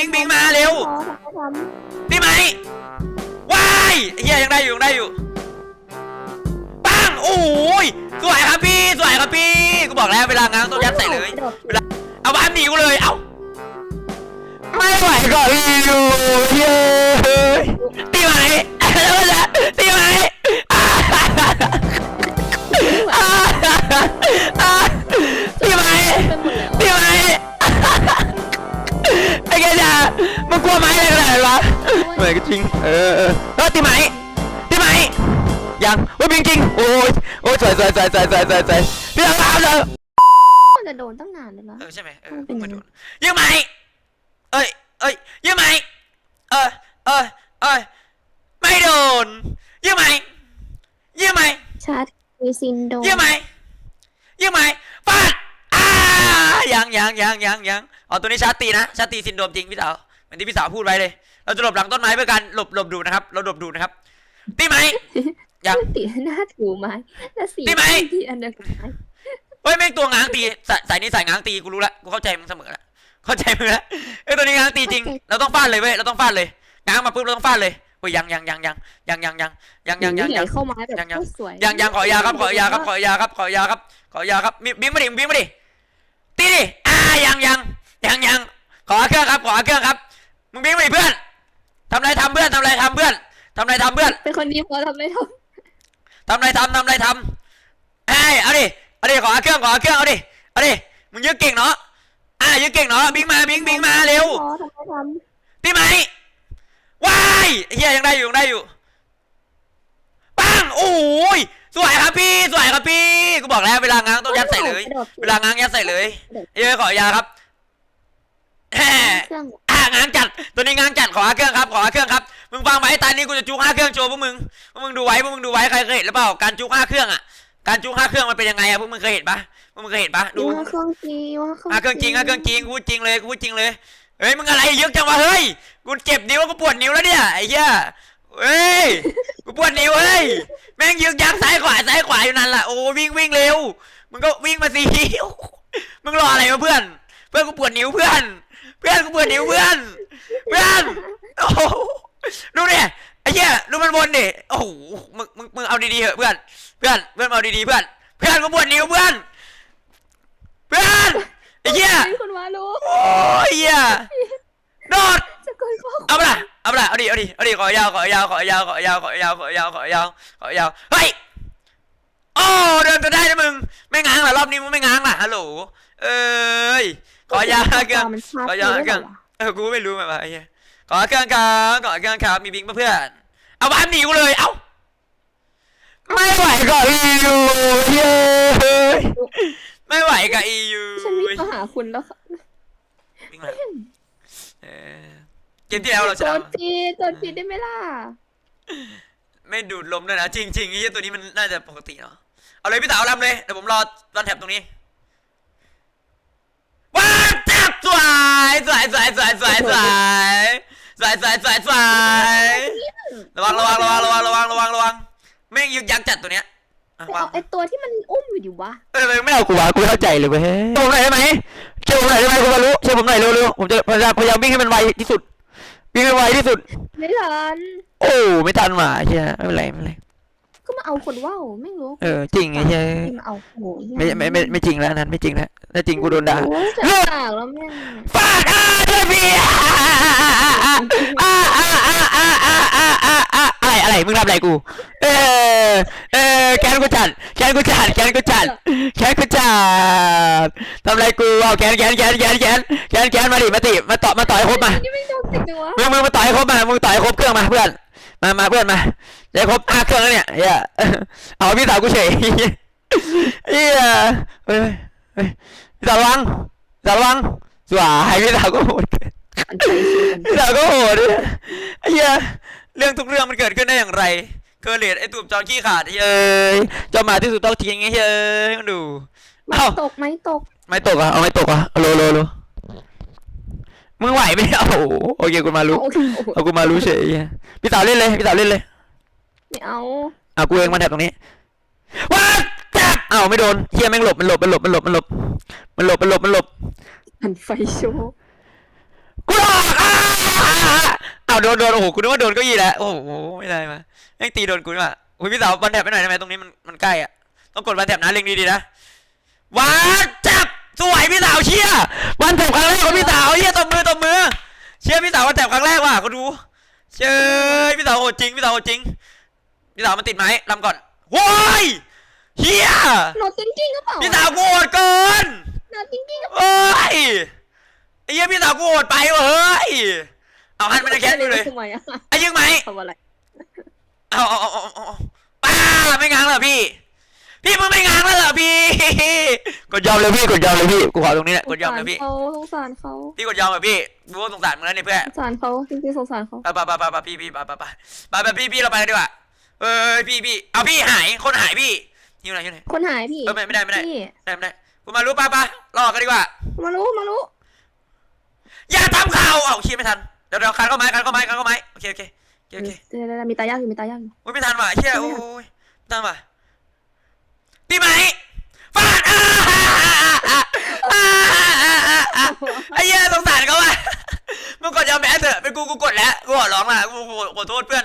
บิงบิงมาเร็วอ๋อทำไมทพี่ไหมว้ายเฮียยังได้อยู่ยังได้อยู่ปังโอ้ยสวยครับพี่สวยครับพี่กูบอกแล้วเวลาง้างต้องยัดใส่เลยเวลาเอาบ้านหนีกูเลยเอ้าไม่ไหวก็อีอยู่เย้ยตีไหมแล้วก็ตีไหม มึงกลัวไหมอะไรขนาดนั้นวะเหมือนกันจริง เออเออเออตีไหมตีไหมยังโอ้ยจริงจริงๆโอ้ยโอ้ยสวยสวยสวยสวยสวยสวยสวยพี่ทำตามเลยมันจะโดนตั้งนานเลยเหรอเออใช่ไหมเออมันเป็นไม่ยังโดไงนยังไหมเอ้ยเอ้ยยังไหมเออเออเออไม่โดนยังไหมยังไหมชาร์จมีซินโดรมยังไหมยังไหมฟาดอ่ายังยังยังยังยังอ๋อตัวนี้ชาร์จตีนะชาร์จตีซินโดรมจริงพี่สาวเห มือนที่พี่สาวพูดไว้เลย เราจะหลบหลังต้นไม้เพื่อการหลบหลบดูนะครับ เราหลบดูนะครับ ตีไหมยังติหน้าถูไม้แล้วสีพี่ไหมที่อันเดียวกันไหมเฮ้ยแม่งตัวง้างตีสายสายนี้สายง้างตีกูรู้ละกูเข้าใจมึงเสมอละเข้าใจมึงละเอ้ยตัวนี้ง้างตีจริง เราต้องฟาดเลยเว้ยเราต้องฟาดเลยง้างมาปุ๊บเราต้องฟาดเลยโอ้ยยังยังยังยังยังยังยังยังยังยังไหลยังเข้ามาแบบยังยังโคตรสวยยังยังขอยาครับขอยาครับขอยาครับขอยาครับขอยาครับมีบิ้งมาดิบิ้งมาดิตีดิอ่ายังยังยังยังขอเครื่องครับขอเครื่องครับ มึงบิ้งมาดิเพื่อนทำอะไรทำเพื่อนทำอะไรทำเพื่อนทำอะไรทำเพื่อนเป็นคนดีพอทำไม่ททำอะไรทำทำอะไรทำเอ้ยเอาดิเอาดิขอเครื่องขอเครื่องเอาดิเอาดิมึงยึดเก่งเนาะอะยึดเก่งเนาะบิ้งมาบิ้งำบิ้งมาเร็วพอทำไม่ทตีไหมว้ายเฮียยังได้อยู่ยังได้อยู่ปังโอ้ยสวยครับพี่สวยครับพี่กูบอกแล้วเวลาง้างำต้องยัดใส่เลย กระโดดเวลาง้างยัดใส่เลยเอ้ยขอยาครับแหมเครื่องอะ ง้างจัด ตัวนี้ง้างจัดขอห้าเครื่องครับขอห้าเครื่องครับ มึงฟังไหมตอนนี้กูจะจุกห้าเครื่องโชว์พวกมึง พวกมึงดูไว้พวกมึงดูไว้ใครเคยเห็นหรือเปล่า การจุกห้าเครื่องอะ การจุกห้าเครื่องมันเป็นยังไงอะพวกมึงเคยเห็นปะพวกมึงเคยเห็นปะดูว่าเครื่องจริงว่าเครื่องห้าเครื่องจริงห้าเครื่องจริงกูพูดจริงเลยกูพูดจริงเลย เฮ้ยมึงอะไรเยอะจังวะเฮ้ย กูเจ็บนิ้วกูปวดนิ้วแล้วเนี่ยไอ้เหี้ย เฮ้ย กูปวดนิ้วเฮ้ย แม่งยึกยักซ้ายขวาซ้ายขวาอยู่นั่นแหละโอ้วิ่งวิ่งเร็ว มึงก็วิ่งมาสิ มึงรออะไรวะเพื่อน เพื่อนกูปวดนิ้วเพื่อน เพื่อนกูปวดนิ้วเพื่อนเพื่อนโอ้โหดูดิไอ้เหี้ยดูมันบนดิโอ้โหมึงมึงมึงเอาดีๆเหอะเพื่อนเพื่อนเพื่อนเอาดีๆเพื่อนเพื่อนกูปวดนิ้วเพื่อนเพื่อนไอ้เหี้ยมีคนมารู้โอ้ยเหี้ยโดดจะกดข้อเอาไปละเอาไปละเอาดิเอาดิเอาดิขอยาวขอยาวขอยาวขอยาวขอยาวขอยาวขอยาวขอยาวเฮ้ยโอ้เดินจะได้นะมึงไม่ง้างหรอรอบนี้มึงไม่ง้างล่ะฮัลโหลเอ้ย ขอยาวเครื่องมันชาร์จขอยาวเครื่องเออกูไม่รู้แบบว่าไอ้เหี้ยขอเครื่องครับขอเครื่องครับมีบิงมาเพื่อนเอาบ้านหนีกูเลยเอ้าไม่ไหวก็อียูเย้ยไม่ไหวกับอียูฉันวิ่งมาหาคุณแล้วค่ะวิ่งมาเออเกมที่แล้วเราชโดนะนพีโดนพีได้ไหมล่ะไม่ดูดลมด้วยนะจริงๆไอ้เหี้ยตัวนี้มันน่าจะปกติเนาะเอาเลยพี่สาวรำเลยเดี๋ยวผมรอรอนแท็บตรงนี้ ว้าวจับสวยสวยสวยสวยสวยสวยสวยสวยสวยสวยระวังระวังระวังระวังระวังระวังระวังแม่งยึกยักจัดตัวเนี้ยอะแต่วางเอาไอตัวที่มันอุ้มอยู่อยู่วะเออไม่เอากูวะกูไม่เข้าใจเลยเว้ยช่วยผมหน่อยได้ไหมช่วยผมหน่อยได้ไหมคุณบรรลุช่วยผมหน่อยเร็วๆผมจะพยายามพยายามวิ่งให้มันไวที่สุดวิ่งให้ไวที่สุด ไม่ทันโอ้ไม่ทันหว่าเชี่ยไม่เป็นไรไม่เป็นไรก็มาเอาคนว่าวไม่รู้เออจริงไอ้เชี่ยที่มาเอาโอ้ยไม่ไม่ไม่ไม่จริงแล้วอันนั้นไม่จริงแล้ว ถ้าจริงกูโดนด่าโอ้ยฉันปากแล้วแม่งฟาดอ่าช่วยพี่อ่าอ่าอ่าอ่าอ่าอ่าอ่าอ่าอ่าอะไรอะไรมึงทำอะไรกู เออเออแกนกูจัดแกนกูจัดแกนกูจัดแกนกูจัดทำอะไรกูเอาแกนแกนแกนแกนแกนแกนแกนมาดิมาติมาต่อมาต่อยครบมานี่ไม่โดนติดจังวะมึงมึงมาต่อยครบมามึงต่อยครบเครื่องมาเพื่อนมามาเพื่อนมาได้ครบห้าเครื่องแล้วเนี่ยเฮียเอาพี่สาวกูเฉยเฮียเฮ้ยเฮ้ย พี่สาวระวังพี่สาวระวังสวายพี่สาวก็โหดอันใจเชื่อกันพี่สาวก็โหดเนี่ยไอ้เหี้ยเรื่องทุกเรื่องมันเกิดขึ้นได้อย่างไรเกิดเหตุไอ้ตูบจอนขี้ขาดเฮ้ยเจ้าหมาที่สุดต้องทิ้งไอ้เฮ้ยมึงดูไม่เอ้า ตกไม่ตก ไม่ตกอะเอาไม่ตกอะโลโลโลมึงไหวไหมโอ้โหโอเคกูมารู้โอ้โหเอากูมารู้เฉยเหี้ยพี่สาวเล่นเลย พี่สาวเล่นเลย ไม่เอา เอากูเองมาแถบตรงนี้ว้าจับเอ้าไม่โดนเฮียแม่งหลบมันหลบมันหลบมันหลบมันหลบมันหลบมันหลบมันหลบหันไฟโชว์กูหลอกอ่าโดนโดนโอ้โหกูนึกว่าโดนเก็ยี่แล้วโอ้โหไม่ได้มาแม่งตีโดนกูนี่หว่าอุ้ยพี่สาววันแถบไปหน่อยได้ไหมตรงนี้มันมันใกล้อะต้องกดวันแถบนะเล็งดีๆนะวันจับสวยพี่สาวเชียร์วันแถบครั้งแรกของพี่สาวเชียตบมือตบมือเชียร์พี่สาววันแถบครั้งแรกว่ะเขาดูเชยพี่สาวโหดจริงพี่สาวโหดจริงพี่สาวมันติดไหมลำก่อนโว้ย เฮียโนจริงๆก็เปล่าพี่สาวกูโหดเกินโนจริงๆก็เอ้ยไอ้เหี้ยพี่สาวกูโหดไปเว้ยเอาหันมาในแคสดูเลยทำไมอะไอ้ยิงไหมทำอะไรเอาเอาเอาเอาเอาเอาป้าไม่ง้างเหรอพี่ พี่มึงไม่ง้างแล้วเหรอพี่กดยอมเลยพี่กดยอมเลยพี่กูขอตรงนี้แหละกดยอมเลยพี่เขาสงสารเขาพี่กดยอมเลยพี่กูว่าสงสารมึงแล้วเนี่ยเพื่อนสงสารเขาจริงๆสงสารเขาไปไปไปไปไปพี่พี่ไปไปไปไปไปพี่พี่เราไปกันดีกว่าเอ้ยพี่พี่เอาพี่หายคนหายพี่ อยู่ไหนอยู่ไหนคนหายพี่เออไม่ไม่ได้ไม่ได้ พี่ได้ไม่ได้คุณมารู้ป่ะป่ะรอกันดีกว่า มารู้มารู้อย่าทำข่าวเอาคิดไม่ทันเดี๋ยวเดี๋ยวคันเข้าไม้คันเข้าไม้คันเข้าไม้โอเคโอเคโอเคโอเคเดี๋ยวๆๆมีตายากอยู่มีตายากอยู่โอ้ยไม่ทันว่ะเชี่ยโอ้ยไม่ทันว่ะพี่ไหมฟาดอ่าอ่าอ่าอ่าอ่าอ่าไอ้เหี้ยสงสารเขาว่ะมึงกดยอมแพ้เถอะเป็นกูกูกดแล้วกูขอร้องละกูขอขอโทษเพื่อน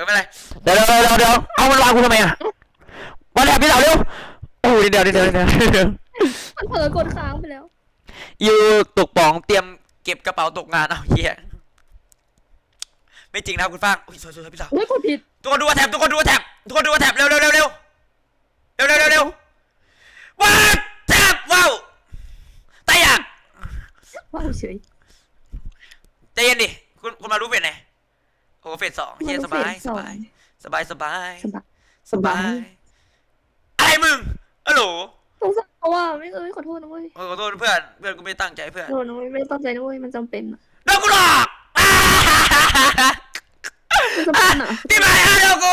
ออไม่เป็นไรเดี๋ยวเดี๋ยวเดี๋ยวเดี๋ยวเอามันวางกูทำไมอะวันแรกพี่สาวเร็วโอ้ยนิดเดียวนิดเดียวนิดเดียวมันเผลอกดค้างไปแล้วยูตกป๋องเตรียมเก็บกระเป๋าตกงานเอาเฮียไม่จริงนะครับคุณฟางอุ้ยสวยสวยพี่สาวอุ้ยกดผิดทุกคนดูว่าแท็บทุกคนดูว่าแท็บทุกคนดูว่าแท็บเร็วเร็วเร็วเร็วเร็วเร็วเร็วเร็วว้าวแท็บว้าวตายอยากว้าวเฉยใจเย็นดิคุณคุณมารู้เฟสไหนโอ้ เฟสสองเฮียสบายเฟสสองบายสบายสบายสบายสบายอะไรมึงฮัลโหลสงสารเขาว่าไม่เอ้ยขอโทษนะเว้ยโอ้ยขอโทษเพื่อนเพื่อนกูไม่ตั้งใจเพื่อนขอโทษนะเว้ยไม่ได้ตั้งใจนะเว้ยมันจำเป็นอะโดนกูหลอกอ่ามันจำเป็นอะพี่มาเอาเร็วกู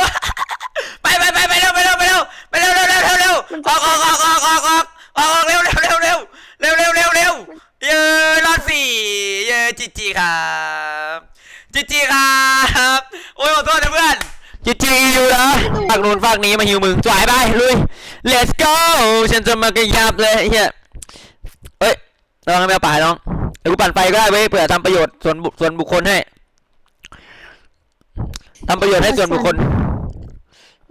ไปไปไปไปเร็วไปเร็วไปเร็วไปเร็วเร็วเร็วเร็วเร็วออกออกออกออกออกออกออกเร็วเร็วเร็วเร็วเร็วเร็วเร็วเร็วเย้รอดสี่เย้จีจีครับ จีจีครับโอ้ยขอโทษนะเพื่อนจีจีอยู่นะฝากนู้นฝากนี้มาหิวมึงจ่ายไปลุย let's go ฉันจะมากระยับเลยเฮียเอ้ยลองให้แมวป่าน้องเดี๋ยวกูปั่นไฟก็ได้เว้ยเผื่อทำประโยชน์ส่วนบุส่วนบุคคลให้ทำประโยชน์ให้ส่วนบุคคล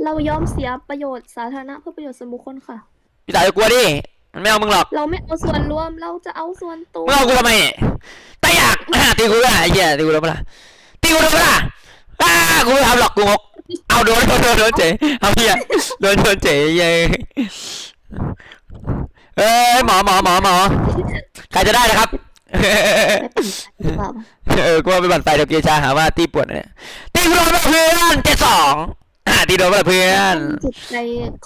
เรายอมเสียประโยชน์สาธารณะเพื่อประโยชน์ส่วนบุคคลค่ะพี่สาวจะกลัวดิมันไม่เอามึงหรอก เราไม่เอาส่วนรวมเราจะเอาส่วนตัวมึงเอากูทำไมแต่อยาก ตีกูก็ได้ไอ้เหี้ยตีกูทำไมล่ะ ตีกูทำไมล่ะอ้ากูไม่ทำหรอกกูงกเอาโดนโดนโดนโดนเจ๋เอาเหี้ยโดนโดนเจ๋เย้เอ้ยหมอหมอหมอหมอใครจะได้นะครับหรือเปล่าเออกูว่าไปบั่นไฟเดี๋ยวเกียร์ชาหาว่าตีปวดเนี่ยตีกูโดนมาเพื่อนเจ็ดสองอ่า ตีโดนมาเพื่อนจิตใจ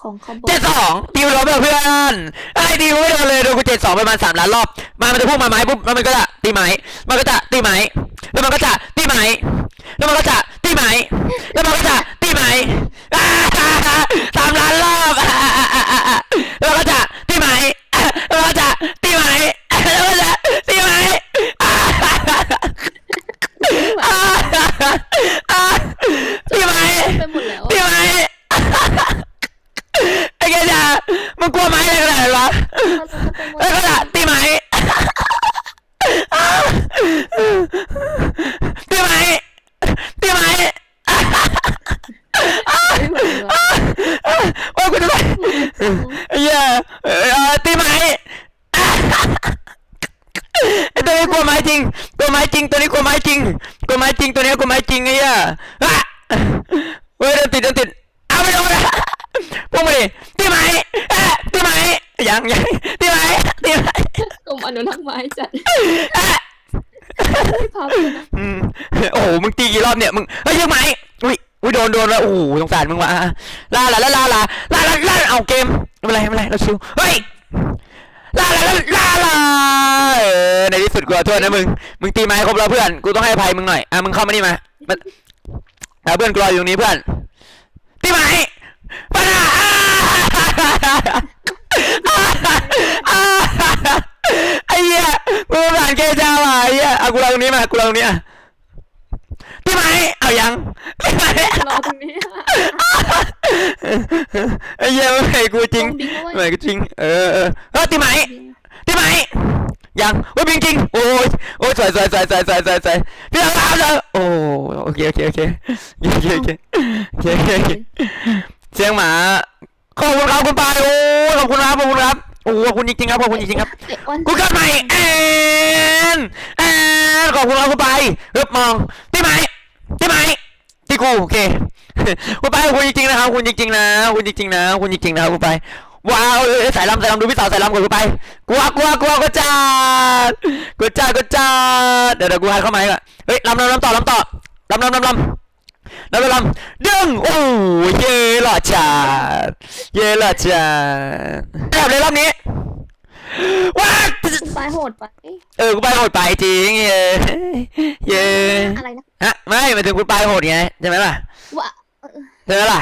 ของเขาบอกเจ็ดสองตีกูโดนมาเพื่อนไอ้ตีกูไม่โดนเลยโดนกูเจ็ดสองประมาณสามล้านรอบมามันจะพุ่งมาไม้ปุ๊บแล้วมันก็จะตีไม้มันก็จะตีไม้แล้วมันก็จะตีไม้แล้วมันก็จะตีไม้แล้วมันก็จะตีไม้อ่าสามล้านรอบอ่าอ่าอ่าอ่าอ่าแล้วมันก็จะตีไม้แล้วมันก็จะตีไม้แล้วมันก็จะตีไม้อ่าอ่าอ่าตีไม้ ไปหมดแล้ว ตีไม้ไอ้แกจ่ามึงกลัวไม้อะไรขนาดนั้นวะ เราจะไปหมด แล้วก็จะตีไม้ตีไม้ตีไม้ ไม่หมดเลยว่ะ โอ้ยกูจะไปไอ้เหี้ยเออตีไม้ไอ้ตัวนี้กลัวไม้จริงกลัวไม้ จริงตัวนี้กลัวไม้จริงกลัวไม้จริงตัวนี้กลัวไม้จริงไอ้เหี้ยอะเฮ้ยเดินติดเดินติดเอาไปโดนนะพวกมาดิตีไม้เอ๊ะตีไม้ยังยังตีไม้ตีไม้กรมอนุรักษ์ไม้จัดเอ๊ะไม่พับเลยนะอืมโอ้โหมึงตีกี่รอบเนี่ยมึงเฮ้ยยังไหมอุ้ยอุ้ยโดนโดนแล้วโอ้โหสงสารมึงว่ะลาลาลาลาลาลาลาลาเอาเกมไม่เป็นไรไม่เป็นไรเราชิวเฮ้ย ลาลาลาลาในที่สุดกูขอโทษนะมึง มึงตีไม้ครบแล้วเพื่อน กูต้องให้อภัยมึงหน่อย อะมึงเข้ามานี่มามาเอาเพื่อนกูรออยู่ตรงนี้เพื่อนที่ไหนปะนะไอ้เหี้ยมึงผ่านเกจ้าว่ะไอ้เหี้ยเอากูรอตรงนี้มา กูรอตรงนี้อะตีไหนเอายัง ไอ้เหี้ยไม่ให้กูจริงไม่กูจริงเออเออตีไหมตีไหมยังโอ้ยบิงจริงโอ้ยโอ้ยสวยสวยสวยสวยสวยสวยสวยพี่เอาเอาเโอ้โอเคโอเคโอเคโอเคโอเคโอเคโอเคเสียงหมาขอบคุณครับคุณปายโอ้ขอบคุณครับขอบคุณครับโอ้ขอบคุณจริงๆครับขอบคุณจริงๆครับกูเกิดใหม่แอนแอนขอบคุณครับคุณปายเริ่มมองตีไหมตีไหม กูโอเคคุณปคุณจริงๆนะครับคุณจริงๆนะคุณจริงๆนะคุณจริงๆนะครับคุณปว้าวสายลำสายลำดูพี่สาวสายลำก่อนคุณปายกลัวกลัวกลัวกูจ้ากูจ้ากูจ้าเดี๋ยวเดี๋ยวกูหันเข้ามาอีกอะเฮ้ยลำลำลำต่อลำต่อลำลำลำลำลำลำลำดึงโอ้ยเย่หล่อจัดเย่หล่อจัดแบบเลยรอบนี้ ว้าคุณปายโหดไปเออกูไปโหดไปจริง เย่เย่อะไรนะฮะไม่หมายถึงกูไปโหดไงใช่ไหมล่ะว่าใช่ไหมล่ะ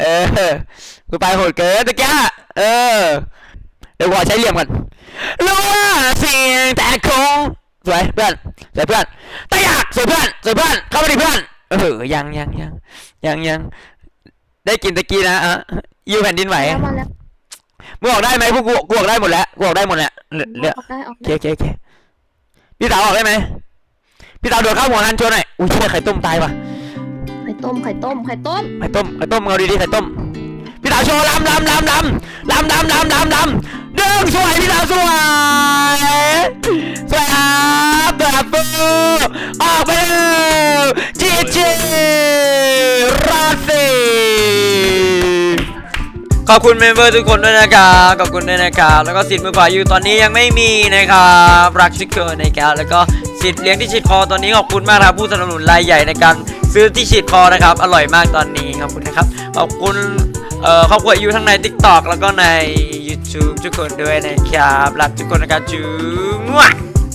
เออกูไปโหดเกินตะกี้อะเออเดี๋ยวกูขอใช้เหลี่ยมก่อนรู้ว่าเสียงแต่คงสวยเพื่อนสวยเพื่อนแต่อยากสวยเพื่อนสวยเพื่อนเข้ามาดิเพื่อนเออยังยังยังยังยังได้กินตะกี้นะอะยูแผ่นดินไหวแล้วมาแล้ว มึงออกได้ไหมพวกกูกูออกได้หมดแล้วกูออกได้หมดแล้วเหลือเหลือออกได้ออกโอเคได้โอเคโอเคพี่สาวออกได้ไหมพี่สาวโดดเข้าหัวหันโชว์หน่อยอุ้ยเชี่ยไข่ต้มตายว่ะไข่ต้มไข่ต้มไข่ต้มไข่ต้มไข่ต้มเอาดีๆไข่ต้ม พี่สาวโชว์ลำลำลำลำลำลำลำลำลำดึงสวยพี่สาวสวยสวยครับแบบฟูออกไปเลยจีจีราศี ขอบคุณเมมเบอร์ทุกคนด้วยนะครับขอบคุณด้วยนะครับแล้วก็สิทธิ์มือขวาอยู่ตอนนี้ยังไม่มีนะครับรักชิคเกอร์นะครับแล้วก็สิทธิ์เลี้ยงที่ฉีดคอตอนนี้ขอบคุณมากครับผู้สนับสนุนรายใหญ่ในการซื้อที่ฉีดคอนะครับ อร่อยมากตอนนี้ขอบคุณนะครับขอบคุณเอ่อครอบครัวอยู่ทั้งใน TikTok แล้วก็ใน YouTube ทุกคนด้วยนะครับรักทุกคนนะครับจูมั่ว